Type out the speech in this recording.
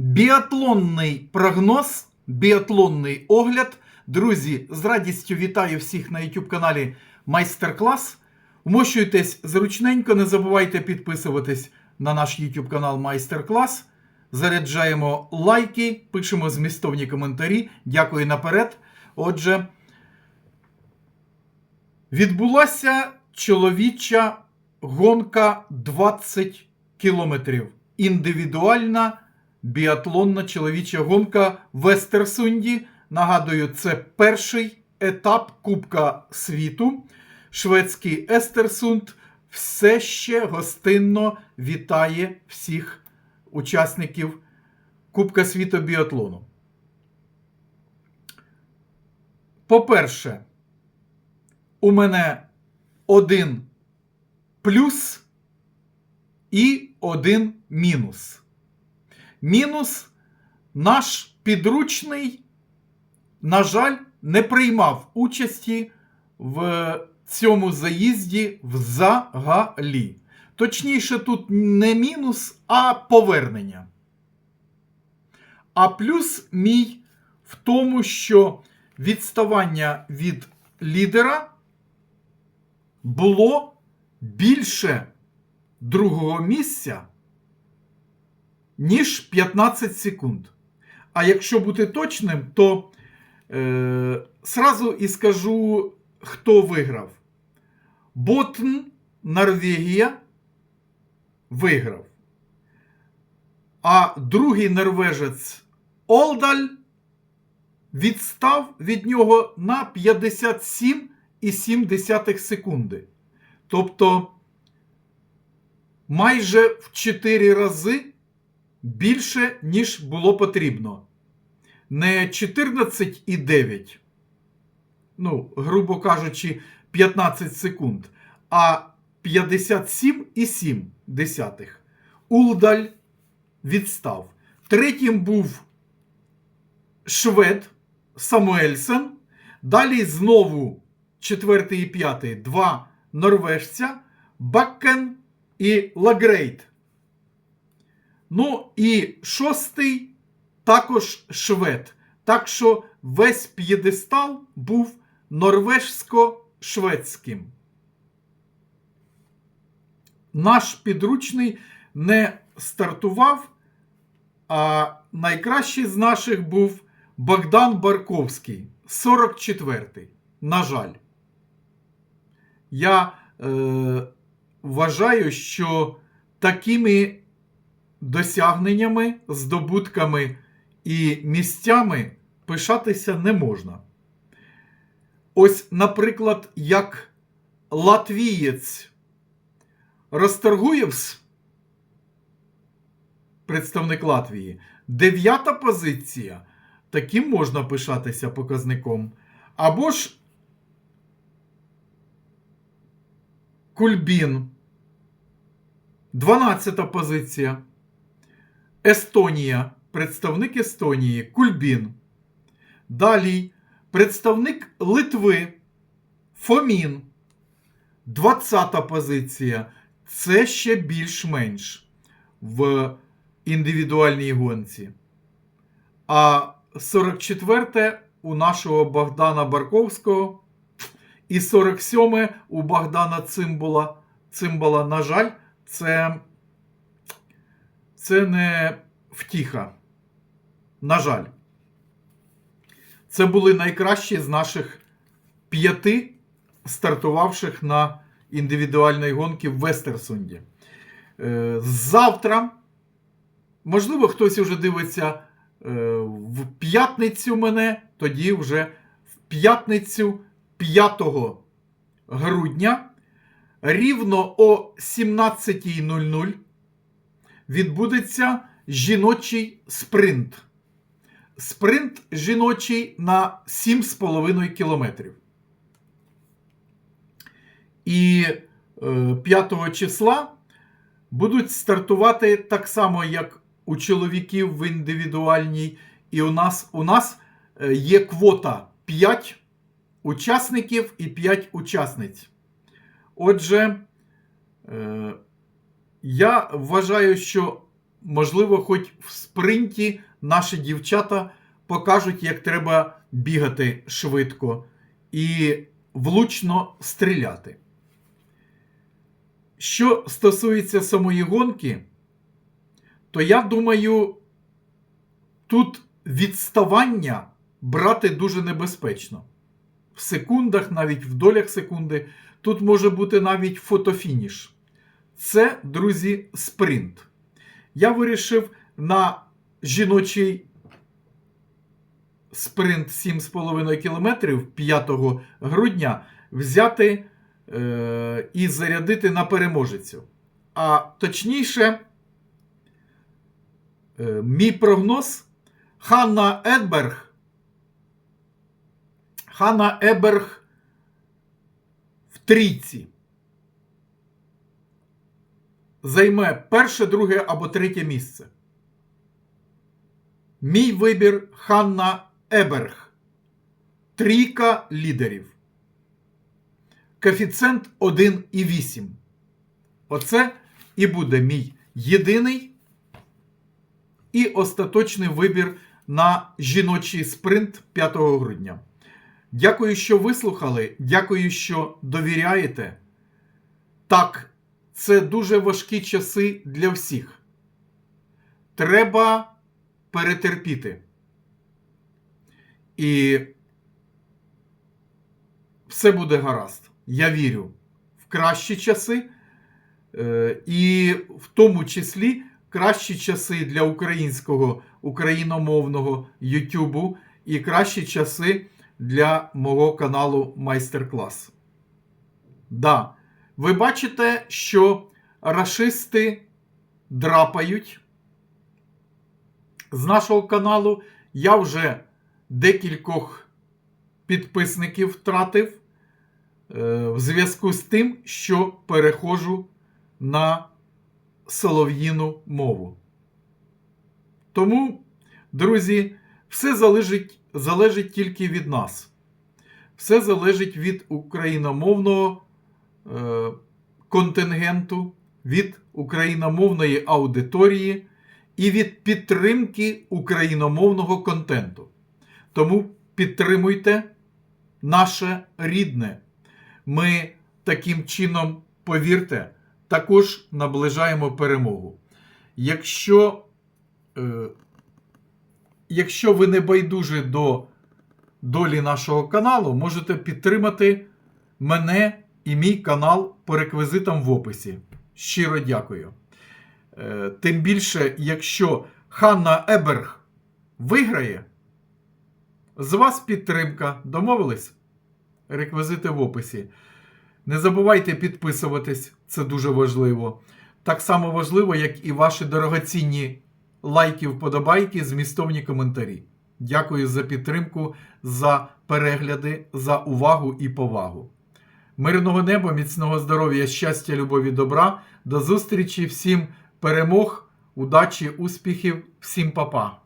Біатлонний прогноз, біатлонний огляд. Друзі, з радістю вітаю всіх на YouTube каналі Майстер-клас. Вмощуйтесь зручненько, не забувайте підписуватись на наш YouTube канал Майстер-клас. Заряджаємо лайки, пишемо змістовні коментарі. Дякую наперед. Отже, відбулася чоловіча гонка 20 кілометрів. Індивідуальна біатлонна чоловіча гонка в Естерсунді. Нагадую, це перший етап Кубка світу. Шведський Естерсунд все ще гостинно вітає всіх учасників Кубка світу біатлону. По-перше, у мене один плюс і один мінус. Мінус наш підручний, на жаль, не приймав участі в цьому заїзді взагалі. Точніше, тут не мінус, а повернення. А плюс мій в тому, що відставання від лідера було більше другого місця, ніж 15 секунд. А якщо бути точним, то е, сразу і скажу, хто виграв. Ботн, Норвегія виграв. А другий норвежець Олдаль відстав від нього на 57,7 секунди. Тобто майже в 4 рази більше, ніж було потрібно. Не 14,9, ну, грубо кажучи, 15 секунд, а 57,7. Улдаль відстав. Третім був Швед Самуельсен. Далі знову четвертий і п'ятий два норвежця Баккен і Лагрейт. Ну і шостий також швед. Так що весь п'єдестал був норвежсько-шведським. Наш підручний не стартував, а найкращий з наших був Богдан Барковський, 44-й. На жаль. Я е, вважаю, що такими досягненнями, здобутками і місцями пишатися не можна. Ось, наприклад, як латвієць Расторгуєвс, представник Латвії, дев'ята позиція. Таким можна пишатися показником. Або ж Кульбін. 12 позиція. Естонія. Представник Естонії. Кульбін. Далі представник Литви. Фомін. 20 позиція. Це ще більш-менш в індивідуальній гонці. А 44-те у нашого Богдана Барковського. І 47 у Богдана Цимбула. Цимбала, на жаль, це, це не втіха. На жаль. Це були найкращі з наших п'яти стартувавших на індивідуальної гонки в Вестерсунді. Е, Завтра, можливо, хтось вже дивиться е, в п'ятницю мене, тоді вже в п'ятницю 5 грудня рівно о 17.00 відбудеться жіночий спринт. Спринт жіночий на 7,5 кілометрів. І 5 числа будуть стартувати так само, як у чоловіків в індивідуальній. І у нас, у нас е, є квота 5 учасників і 5 учасниць. Отже, е, я вважаю, що можливо, хоч в спринті наші дівчата покажуть, як треба бігати швидко і влучно стріляти. Що стосується самої гонки, то я думаю, тут відставання брати дуже небезпечно. В секундах, навіть в долях секунди, тут може бути навіть фотофініш. Це, друзі, спринт. Я вирішив на жіночий спринт 7,5 км 5 грудня взяти е, і зарядити на переможецю. А точніше, е, мій прогноз Ханна Едберг. Ханна Еберг в трійці. Займе перше, друге або третє місце. Мій вибір Ханна Еберг. Трійка лідерів. Коефіцієнт 1,8. Оце і буде мій єдиний і остаточний вибір на жіночий спринт 5 грудня. Дякую, що вислухали. Дякую, що довіряєте. Так, це дуже важкі часи для всіх. Треба перетерпіти. І все буде гаразд. Я вірю в кращі часи, е, і в тому числі кращі часи для українського україномовного Ютубу і кращі часи для мого каналу Майстер-клас. Да, ви бачите, що рашисти драпають з нашого каналу. Я вже декількох підписників втратив е, в зв'язку з тим, що переходжу на солов'їну мову. Тому, друзі, все залежить, залежить тільки від нас. Все залежить від україномовного контингенту, від україномовної аудиторії і від підтримки україномовного контенту. Тому підтримуйте наше рідне. Ми таким чином, повірте, також наближаємо перемогу. Якщо, е, якщо ви не байдужі до долі нашого каналу, можете підтримати мене і мій канал по реквізитам в описі. Щиро дякую. Е, Тим більше, якщо Ханна Еберг виграє, з вас підтримка. Домовились? Реквізити в описі. Не забувайте підписуватись, це дуже важливо. Так само важливо, як і ваші дорогоцінні лайки, вподобайки, змістовні коментарі. Дякую за підтримку, за перегляди, за увагу і повагу. Мирного неба, міцного здоров'я, щастя, любові, добра. До зустрічі, всім перемог, удачі, успіхів, всім па-па.